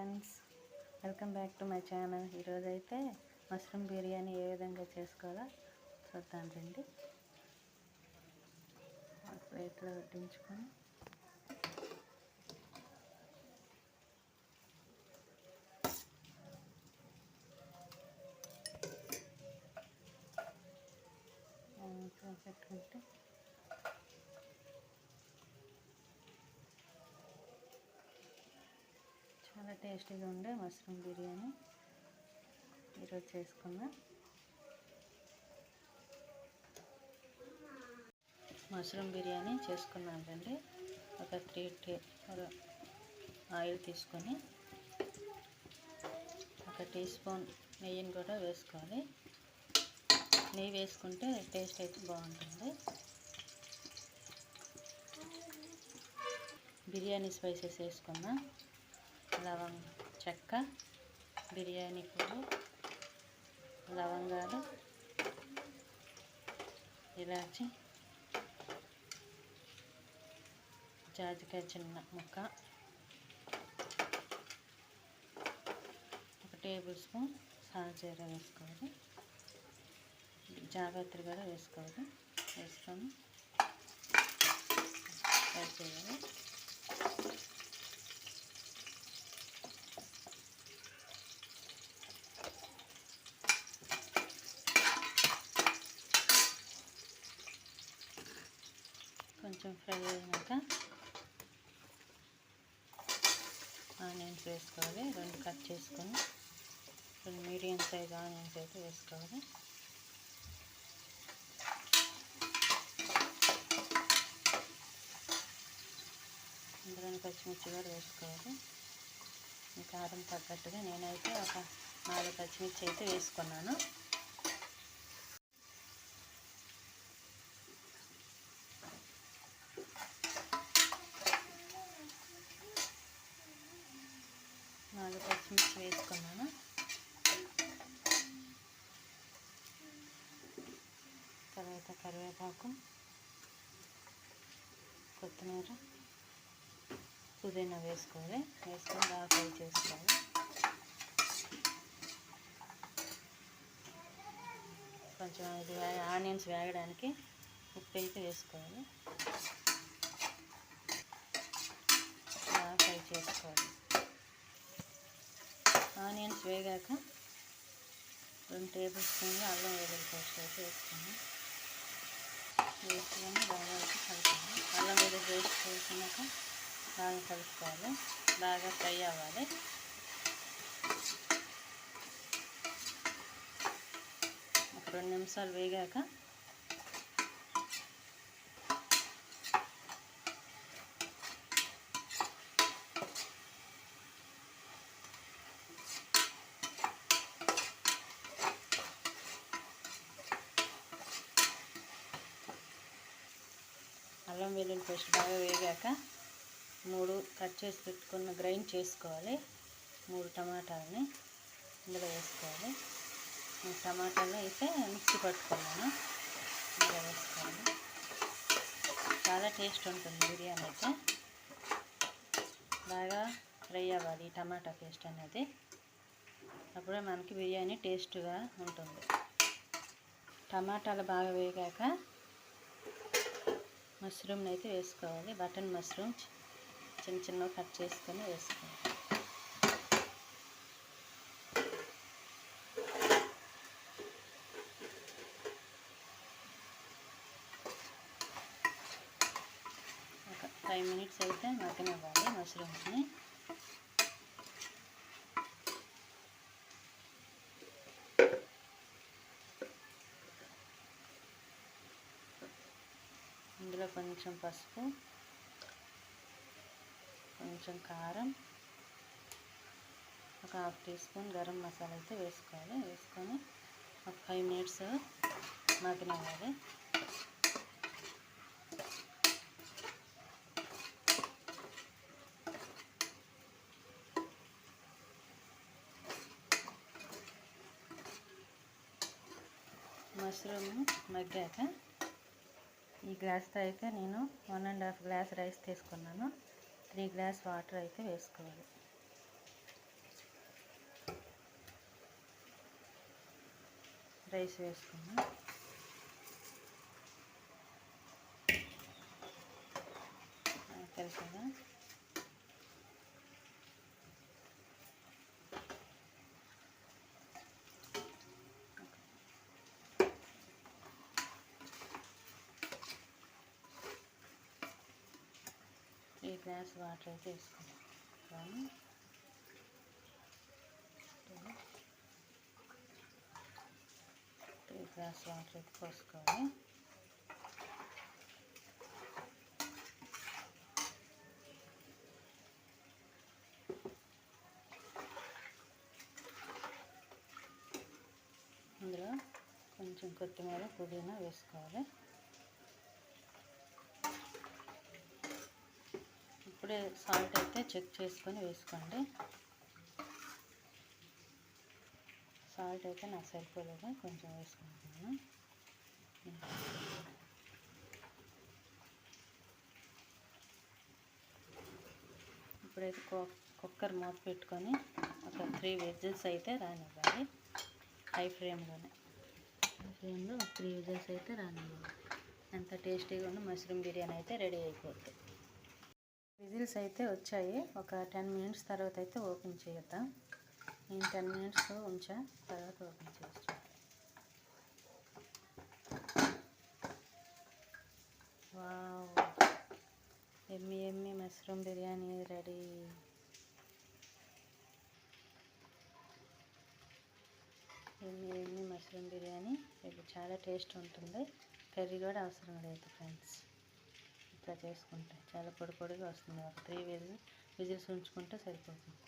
Friends welcome back to my channel. ఈరోజు అయితే mushroom biryani ఏ విధంగా చేసుకోవాలో చూద్దాం రండి. ప్లేట్లో వడ్డించుకొని పెట్టుకుంటే చాలా టేస్టీగా ఉండే మష్రూమ్ బిర్యానీ. ఈరోజు చేసుకుందాం. మష్రూమ్ బిర్యానీ చేసుకున్నానండి. ఒక త్రీ టీ ఆయిల్ తీసుకొని ఒక టీ స్పూన్ నెయ్యిని కూడా వేసుకోవాలి. నెయ్యి వేసుకుంటే టేస్ట్ అయితే బాగుంటుంది. బిర్యానీ స్పైసెస్ వేసుకుందాం. లవంగ చెక్క బిర్యానీ పువ్వు లవంగాలు ఇలాచి జాజికాయ చిన్న ముక్క ఒక టేబుల్ స్పూన్ సాజీర వేసుకోవాలి. జాగ్రత్తలు కూడా వేసుకోవాలి. వేసుకొని ఫ్రై చేయాలి. కొంచెం ఆనియన్స్ వేసుకోవాలి రెండు కట్ చేసుకొని రెండు మీడియం సైజ్ ఆనియన్స్ అయితే వేసుకోవాలి. అందులో పచ్చిమిర్చి కూడా వేసుకోవాలి. కారం తగ్గట్టుగా నేనైతే ఒక నాలుగు పచ్చిమిర్చి అయితే వేసుకున్నాను నాలుగు పచ్చిమిర్చి వేసుకున్నాను తర్వాత కరివేపాకు కొత్తిమీర పుదీనా వేసుకోవాలి. వేసుకొని బాగా ఫ్రై చేసుకోవాలి. కొంచెం ఇది ఆనియన్స్ వేగడానికి ఉప్పు అయితే వేసుకోవాలి. బాగా ఫ్రై చేసుకోవాలి. ఆనియన్స్ వేగాక రెండు టేబుల్ స్పూన్లు అల్లం వెల్లుల్లి పేస్ట్ అయితే వేసుకున్నాం వేసుకొని బాగా అయితే కలుపుకోవాలి అల్లం మీద వేసి వేసుకున్నాక బాగా కలుపుకోవాలి. బాగా ఫ్రై అవ్వాలి. ఒక రెండు నిమిషాలు వేగాక అల్లం వెల్లుల్లి పేస్ట్ బాగా వేగాక మూడు కట్ చేసి పెట్టుకున్న గ్రైండ్ చేసుకోవాలి. మూడు టమాటాలని ఇందులో వేసుకోవాలి. మూడు టమాటాలు అయితే మిక్సీ పట్టుకున్నాను. ఇందులో వేసుకోవాలి. చాలా టేస్ట్ ఉంటుంది బిర్యానీ అయితే. బాగా ఫ్రై అవ్వాలి ఈ టమాటా పేస్ట్ అనేది. అప్పుడే మనకి బిర్యానీ టేస్ట్గా ఉంటుంది. టమాటాలు బాగా వేగాక మష్రూమ్ని అయితే వేసుకోవాలి. బటన్ మష్రూమ్ చిన్న చిన్న కట్ చేసుకొని వేసుకోవాలి. ఒక ఫైవ్ మినిట్స్ అయితే మగ్గనివ్వాలి మష్రూమ్స్ని. ఇందులో కొంచెం పసుపు కొంచెం కారం ఒక half teaspoon garam masala అయితే వేసుకోవాలి. వేసుకొని ఒక ఫైవ్ మినిట్స్ మగ్గనివ్వాలి. మష్రూమ్ మగ్గాక ఈ గ్లాస్తో అయితే నేను one and half glass rice తీసుకున్నాను. త్రీ గ్లాస్ వాటర్ అయితే వేసుకోవాలి. రైస్ వేసుకున్నాను. గ్లాస్ వాటర్ అయితే వేసుకున్నాను త్రీ గ్లాస్ వాటర్ అయితే పోసుకోవాలి ఇందులో కొంచెం కొత్తిమీర పుదీనా వేసుకోవాలి. ఇప్పుడే సాల్ట్ అయితే చెక్ చేసుకొని వేసుకోండి. సాల్ట్ అయితే నాకు సరిపోలేదు కొంచెం వేసుకుంటున్నాను. ఇప్పుడైతే కుక్కర్ మూత పెట్టుకొని ఒక త్రీ వెజ్జెస్ అయితే రానివ్వాలి. హై ఫ్లేమ్లోనే హై ఫ్లేమ్లో త్రీ విజిల్స్ అయితే రానివ్వాలి. ఎంత టేస్టీగా ఉన్న మష్రూమ్ బిర్యానీ అయితే రెడీ అయిపోద్ది. విజిల్స్ అయితే వచ్చాయి. ఒక టెన్ మినిట్స్ తర్వాత అయితే ఓపెన్ చేద్దాం. నేను టెన్ మినిట్స్ ఉంచా తర్వాత ఓపెన్ చేసి wow. Yummy yummy mushroom biryani ready. Yummy yummy mushroom biryani. ఇది చాలా టేస్ట్ ఉంటుంది. కర్రీ కూడా అవసరం లేదు ఫ్రెండ్స్. ఇట్లా చేసుకుంటే చాలా పొడి పొడిగా వస్తుంది. ఒక త్రీ విజిల్స్ విజిల్స్ ఉంచుకుంటే సరిపోతుంది.